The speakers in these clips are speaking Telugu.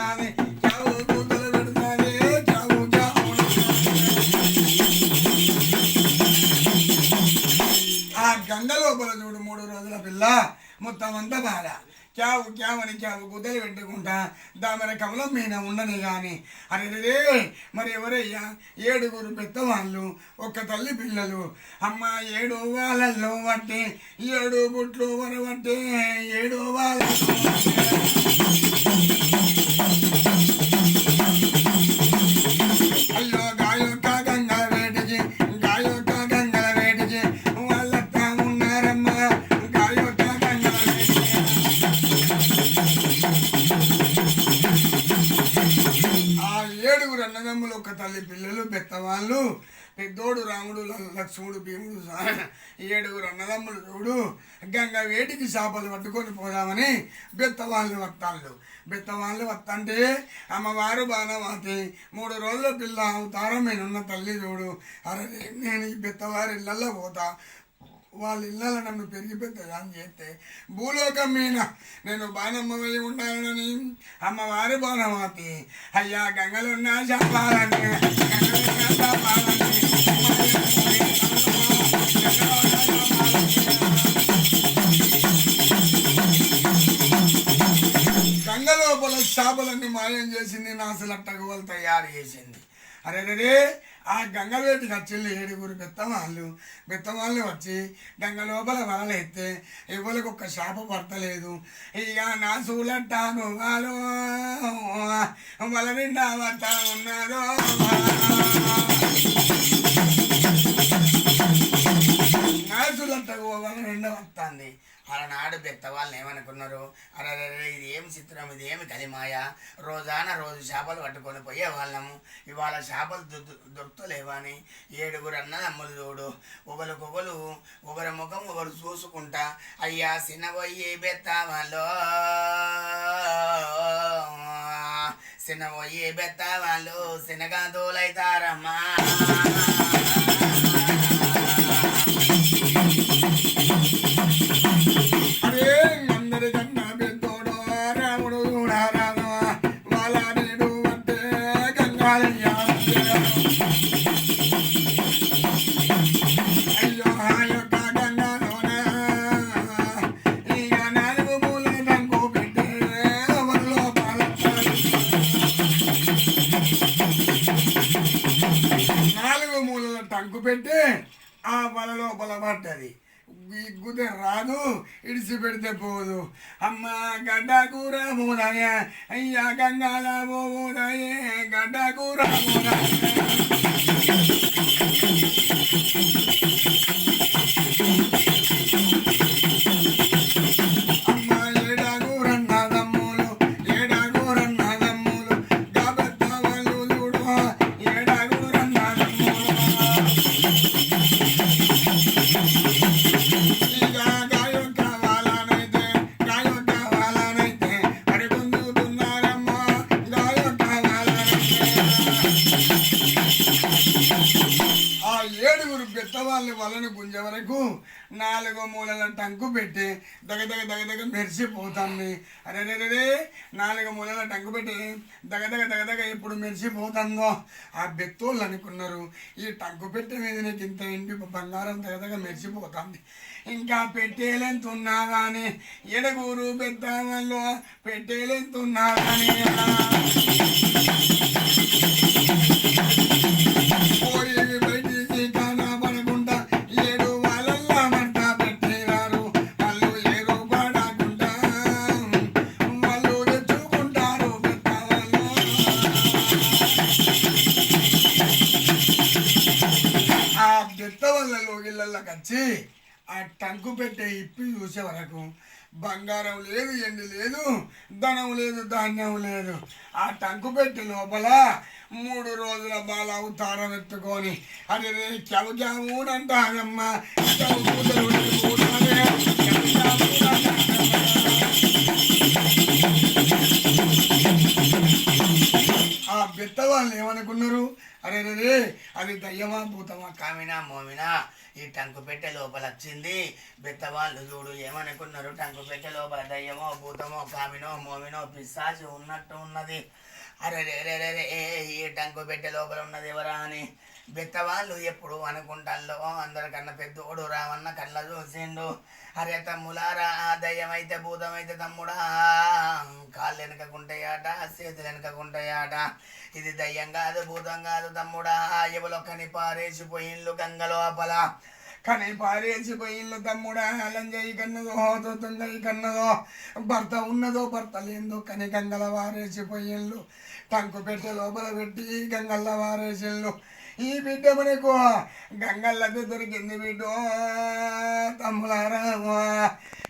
చావు చావు చూడు మూడు రోజుల పిల్ల. మొత్తం అంతా బాధ. క్యావు క్యావని క్యావు గుద్దలు పెట్టుకుంటా. దామెర కమలం మీద ఉండని కానీ అరే రే మరి ఎవరయ్యా? ఏడుగురు పెద్దవాళ్ళు ఒక్క తల్లి పిల్లలు. అమ్మ ఏడు వాళ్ళల్లో వట్టి ఏడు బుట్లు వరవట్టి ఏడు వాళ్ళ తల్లి పిల్లలు పెద్దవాళ్ళు పెద్దోడు రాముడు లక్ష్ముడు లక్ష్మణుడు భీముడు ఏడుగురు అన్నదమ్ములు చూడు గంగ వేటికి చేపలు పట్టుకొని పోదామని బెత్తవాళ్ళు వత్తాళ్ళు. బెత్తవాళ్ళు వత్తంటే అమ్మవారు బాణమాతి మూడు రోజుల పిల్ల అవతారం నేనున్న తల్లి చూడు. అరే నేను ఈ బెత్తవారి ఇళ్ళల్లో పోతా. వాళ్ళ ఇళ్ళలో నన్ను పెరిగి పెద్దదాన్ని చేస్తే భూలోకం మీద నేను బాణమ్మవై ఉండాలని అమ్మవారి బాణమాతి అయ్యా గంగలున్న చెప్పాలని గంగలున్న చెప్పాలని గంగ లోపల చేపలన్నీ మాయం చేసింది నాసులట్టకు వాళ్ళు తయారు చేసింది. అరే రే ఆ గంగ వేటికి వచ్చింది ఏడుగురు బెత్తవాళ్ళు బెత్తవాళ్ళు వచ్చి గంగ లోపల వలలెత్తే ఎవరికి ఒక శాప పడతలేదు. ఇక నా సూలట్టాను వాళ్ళు వల నిండా పట్ట ఉన్నారో నాసులట్టకు వల నిండా వస్తుంది అలనాడు పెద్దవాళ్ళు ఏమనుకున్నారు? అరే ఇది ఏం చిత్రం ఇది ఏమి కలిమాయ? రోజాన రోజు చేపలు పట్టుకొని పోయే వాళ్ళము ఇవాళ చేపలు దొ- ఏడుగురు అన్నదమ్ములు చూడు. ఒకరికొకరు ఒకరి ముఖం ఒకరు చూసుకుంటా. అయ్యా సినబోయి బెత్తావాళ్ళు. సినబోయి బెత్తావాళ్ళు సినగాదులైతారమ్మా. అరే అందరికన్నా నాలుగు మూల రంగు పెట్టి నాలుగు మూలల టంకు పెట్టి ఆ వల లోపల పడ్డది ఈ రాదు ఇడిసి పెడితే పోదు. అమ్మ గడ్డ కూర మూదయ అయ్యా గంగాల పోదయ గడ్డ కూర అమ్మ పెద్దవాళ్ళు వలన గుంజ వరకు నాలుగో మూలల టంకు పెట్టి దగ దగ దగ దగ మెరిసిపోతుంది అరే రే రే నాలుగు మూలల టంకు పెట్టి దగ దగ దగ దగ ఇప్పుడు మెరిసిపోతుందో ఆ బెత్తోళ్ళు అనుకున్నారు. ఈ టంకు పెట్టే మీద నీకు ఇంత ఇంటి బంగారం దగ దగ మెరిసిపోతుంది ఇంకా పెట్టేలెంతున్నా కానీ ఎడగూరు పెద్ద వాళ్ళు పెట్టేలెంతున్నా కానీ వచ్చి ఆ టంకు పెట్టే ఇప్పి చూసే వరకు బంగారం లేదు ఎండి లేదు ధనం లేదు ధాన్యం లేదు. ఆ టంకు పెట్టి లోపల మూడు రోజుల బాల అవతారం ఎత్తుకొని అది రే చవు చవు ఆ బిత్త వాళ్ళు ఏమనుకున్నారు? అరే రే అది దయ్యమా భూతమా కామినా మోమినా ఈ టంకు పెట్టె లోపల వచ్చింది బెత్తవాళ్ళు చూడు ఏమనుకున్నారు? టంకు పెట్టె లోపల దయ్యమో భూతమో కామినో మోమినో పిశాచి ఉన్నట్టు ఉన్నది. అరే రే రే రే ఏ, ఈ టంకు పెట్టె లోపల ఉన్నది ఎవరా అని బెత్తవాళ్ళు ఎప్పుడు అనుకుంటాల్లో. అందరికన్నా పెద్దోడు రావన్న కళ్ళ చూసిండు. అరే తమ్ములారా దయ్యమైతే భూతమైతే తమ్ముడా? కాళ్ళు వెనకకుంటాయాట చేతులు వెనకకుంటాయాట. ఇది దయ్యం కాదు భూతం కాదు తమ్ముడా. ఎవలొక్కని పారేసిపోయిండ్లు గంగలోపల. లోపల కానీ పారేసిపోయిల్లు తమ్ముడా లంజయి కన్నదో తొందయి కన్నదో భర్త ఉన్నదో భర్త లేదో కని గంగల వారేసిపోయిల్లు టంకు పెట్టే లోపల పెట్టి గంగల్ల వారేసిల్లు ఈ బిడ్డ మనకు గంగళ్ళకు దొరికింది బిడ్డ తమ్ములారా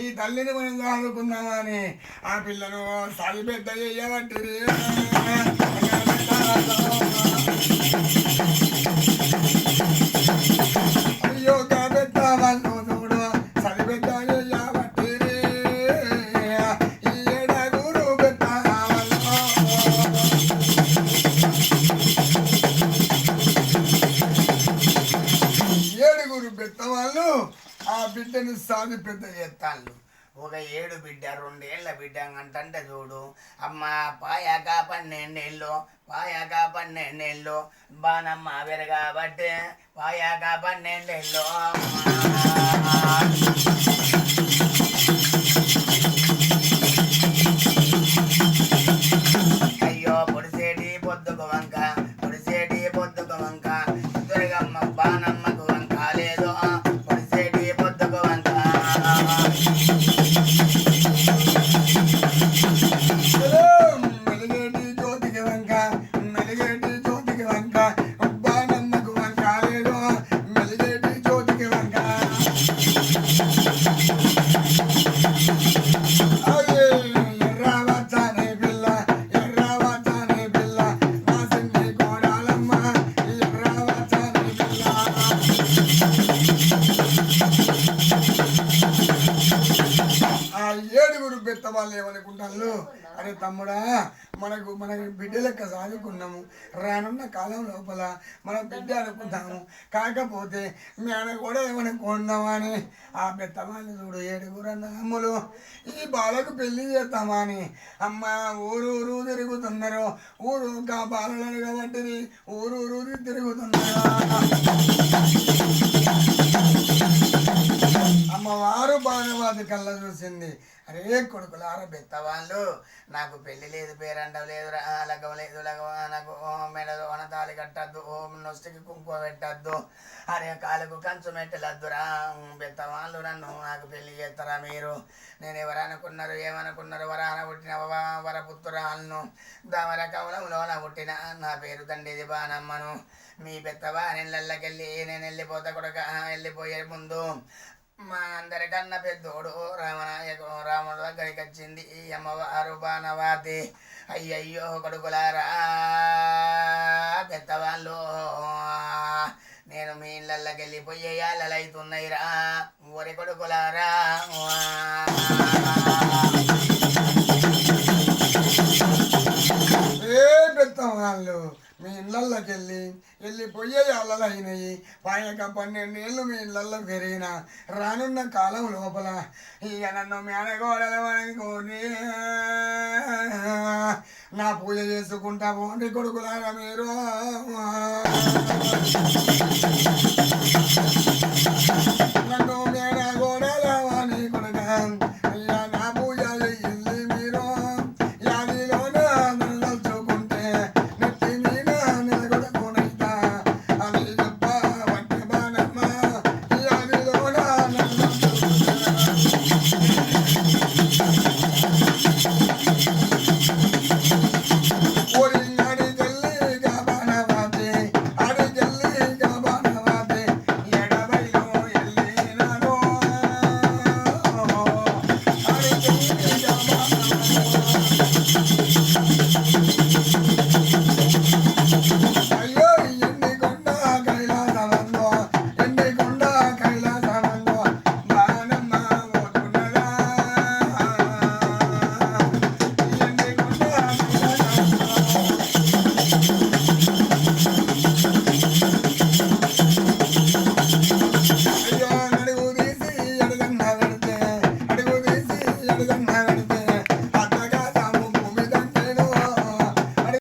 ఈ తల్లిని మనం చదువుకుందామని ఆ పిల్లను సాగి పెద్ద చేయబట్టిరి బిడ్డను పెద్ద చేస్తాళ్ళు. ఒక ఏడు బిడ్డ రెండేళ్ళ బిడ్డ అంటంటే చూడు. అమ్మ పాయాక పన్నెండేళ్ళు పాయాక పన్నెండేళ్ళు బానమ్మ కాబట్టి పాయాక పన్నెండేళ్ళు. అయ్యో పెద్ద వాళ్ళు ఏమనుకుంటారు? అరే తమ్ముడా మనకు మన బిడ్డ లెక్క రానున్న కాలం లోపల మనం బిడ్డ అనుకుంటాము. కాకపోతే మేన కూడా ఏమనుకుందామా అని? ఆ పెద్ద వాళ్ళు చూడు ఏడుగురు అన్న అమ్ములు ఈ బాలకు పెళ్ళి చేస్తామా అని అమ్మ ఊరు ఊరు తిరుగుతున్నారు. ఊరు ఇంకా బాలను కాబట్టి ఊరు ఊరు తిరుగుతున్నారు. అమ్మవారు బాణవాది కళ్ళ చూసింది. అరే కొడుకులారా బెత్తవాళ్ళు నాకు పెళ్ళి లేదు పేరంటం లేదు లగవ లేదు లగవ నాకు మెడలో వన తాళి కట్టద్దు ఓం నొస్టికి కుంకుమ పెట్టద్దు. అరే కాలుకు కంచు మెట్టలద్దురా బెత్తవాళ్ళు నన్ను నాకు పెళ్ళి చేస్తారా మీరు? నేను ఎవరనుకున్నారు ఏమనుకున్నారు? వరాన పుట్టిన వ- వరపుత్రురాలను. దమర కమలంలోన పుట్టిన నా పేరు తండ్రిది బానమ్మను మీ పెద్దవా నెలకెళ్ళి నేను వెళ్ళిపోతా కొడక వెళ్ళిపోయే ముందు మా అందరికన్నా పెద్దోడు రామనాయకు రాముడు దగ్గరికి వచ్చింది. ఈ అమ్మవారు బాణవాతి అయ్యయ్యో కొడుకులారా పెద్దవాళ్ళు. నేను మీ ఇళ్ళకి వెళ్ళిపోయే అవుతున్నాయిరా ఊరి కొడుకులారా. ఏ మీ ఇళ్ళల్లోకి వెళ్ళి వెళ్ళిపోయే అల్లలు అయినాయి. పాయక పన్నెండు ఏళ్ళు మీ ఇళ్ళల్లో పెరిగిన రానున్న కాలం లోపల ఇక నన్ను మేనగోడలు అనుకోని నా పూజ చేసుకుంటా పోండి కొడుకులారా మీరు.